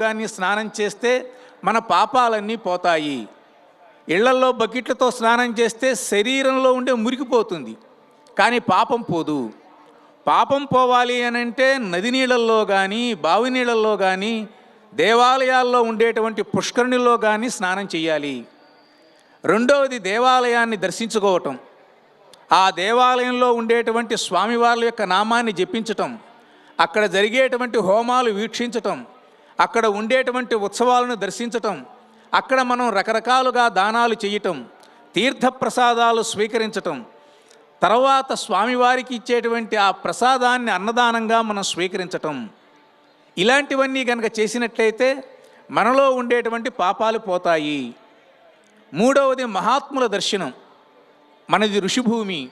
కానీ స్నానం చేస్తే మన పాపాలన్నీ పోతాయి. ఇళ్ళల్లో బకెట్లతో స్నానం చేస్తే శరీరంలో ఉండే మురికిపోతుంది. కానీ పాపం పోదు. పాపం పోవాలి అని అంటే నది నీళ్ళల్లో కానీ బావి నీళ్ళల్లో కానీ దేవాలయాల్లో ఉండేటువంటి పుష్కరిణిలో కానీ స్నానం చేయాలి రెండవది దేవాలయాన్ని దర్శించుకోవటం. ఆ దేవాలయంలో ఉండేటువంటి స్వామివార్ల యొక్క నామాన్ని జపించటం. అక్కడ జరిగేటువంటి హోమాలు వీక్షించటం. అక్కడ ఉండేటువంటి ఉత్సవాలను దర్శించటం అక్కడ మనం రకరకాలుగా దానాలు చేయటం తీర్థప్రసాదాలు స్వీకరించటం తర్వాత స్వామివారికి ఇచ్చేటువంటి ఆ ప్రసాదాన్ని అన్నదానంగా మనం స్వీకరించటం. ఇలాంటివన్నీ కనుక చేసినట్లయితే మనలో ఉండేటువంటి పాపాలు పోతాయి. మూడవది మహాత్ముల దర్శనం. మనది ఋషిభూమి.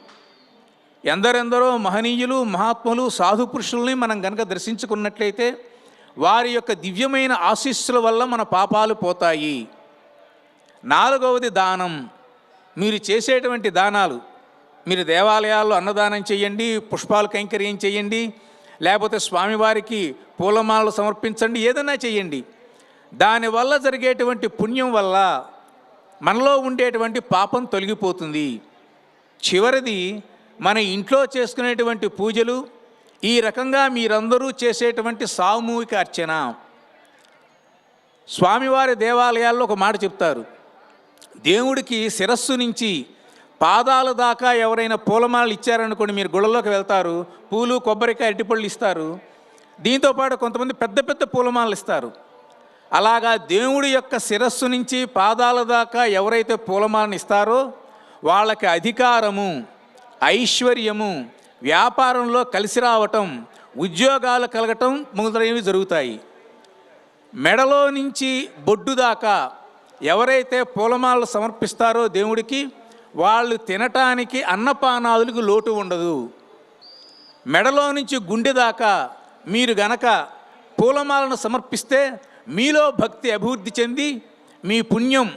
ఎందరెందరో మహనీయులు మహాత్ములు సాధు పురుషుల్ని మనం గనక దర్శించుకున్నట్లయితే వారి యొక్క దివ్యమైన ఆశీస్సుల వల్ల మన పాపాలు పోతాయి. నాలుగవది దానం. మీరు చేసేటువంటి దానాలు మీరు దేవాలయాల్లో అన్నదానం చేయండి పుష్పాలు కైంకర్యం చేయండి లేకపోతే స్వామివారికి పూలమాలలు సమర్పించండి ఏదైనా చేయండి. దానివల్ల జరిగేటువంటి పుణ్యం వల్ల మనలో ఉండేటువంటి పాపం తొలగిపోతుంది. చివరిది మన ఇంట్లో చేసుకునేటువంటి పూజలు ఈ రకంగా మీరందరూ చేసేటువంటి సామూహిక అర్చన. స్వామివారి దేవాలయాల్లో ఒక మాట చెప్తారు. దేవుడికి శిరస్సు నుంచి పాదాల దాకా ఎవరైనా పూలమాలలు ఇచ్చారనుకోండి మీరు గుళ్ళలోకి వెళ్తారు పూలు కొబ్బరికాయ అరటిపళ్ళు ఇస్తారు. దీంతోపాటు కొంతమంది పెద్ద పెద్ద పూలమాలలు ఇస్తారు. అలాగా దేవుడి యొక్క శిరస్సు నుంచి పాదాల దాకా ఎవరైతే పూలమాలను ఇస్తారో వాళ్ళకి అధికారము ఐశ్వర్యము వ్యాపారంలో కలిసి రావటం ఉద్యోగాలు కలగటం మొదలైనవి జరుగుతాయి. మెడలో నుంచి బొడ్డు దాకా ఎవరైతే పూలమాలలు సమర్పిస్తారో దేవుడికి వాళ్ళు తినటానికి అన్నపానాదులకు లోటు ఉండదు. మెడలో నుంచి గుండె దాకా మీరు గనక పూలమాలను సమర్పిస్తే మీలో భక్తి అభివృద్ధి చెంది మీ పుణ్యం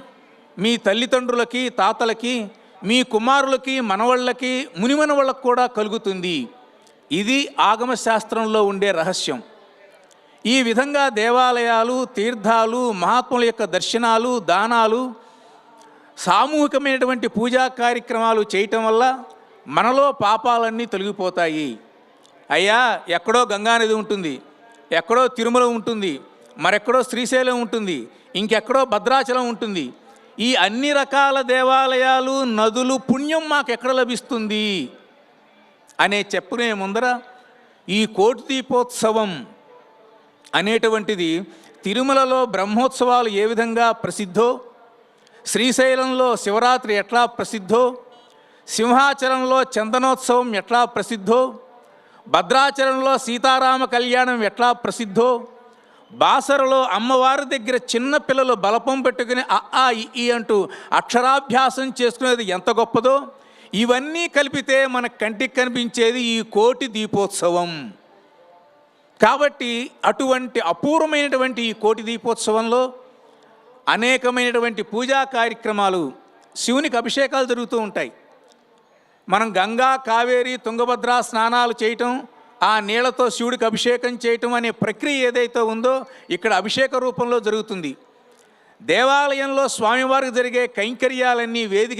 మీ తల్లిదండ్రులకి తాతలకి మీ కుమారులకి మనవళ్ళకి మునిమనవళ్ళకు కూడా కలుగుతుంది. ఇది ఆగమ శాస్త్రంలో ఉండే రహస్యం. ఈ విధంగా దేవాలయాలు తీర్థాలు మహాత్ముల యొక్క దర్శనాలు దానాలు సామూహికమైనటువంటి పూజా కార్యక్రమాలు చేయటం వల్ల మనలో పాపాలన్నీ తొలగిపోతాయి. అయ్యా ఎక్కడో గంగానది ఉంటుంది ఎక్కడో తిరుమల ఉంటుంది మరెక్కడో శ్రీశైలం ఉంటుంది ఇంకెక్కడో భద్రాచలం ఉంటుంది ఈ అన్ని రకాల దేవాలయాలు నదులు పుణ్యం మాకు ఎక్కడ లభిస్తుంది? అనే చెప్పునే ముందర ఈ కోటి దీపోత్సవం అనేటువంటిది తిరుమలలో బ్రహ్మోత్సవాలు ఏ విధంగా ప్రసిద్ధో శ్రీశైలంలో శివరాత్రి ఎట్లా ప్రసిద్ధో సింహాచలంలో చందనోత్సవం ఎట్లా ప్రసిద్ధో భద్రాచలంలో సీతారామ కళ్యాణం ఎట్లా ప్రసిద్ధో బాసరలో అమ్మవారి దగ్గర చిన్న పిల్లలు బలపం పెట్టుకుని అ ఆ ఈ అంటూ అక్షరాభ్యాసం చేసుకునేది ఎంత గొప్పదో. ఇవన్నీ కలిపితే మన కంటికి కనిపించేది ఈ కోటి దీపోత్సవం. కాబట్టి అటువంటి అపూర్వమైనటువంటి ఈ కోటి దీపోత్సవంలో అనేకమైనటువంటి పూజా కార్యక్రమాలు శివునికి అభిషేకాలు జరుగుతూ ఉంటాయి. మనం గంగా కావేరి తుంగభద్ర స్నానాలు చేయటం ఆ నీళ్ళతో శివుడికి అభిషేకం చేయటం అనే ప్రక్రియ ఏదైతే ఉందో ఇక్కడ అభిషేక రూపంలో జరుగుతుంది. దేవాలయంలో స్వామివారికి జరిగే కైంకర్యాలన్నీ వేదిక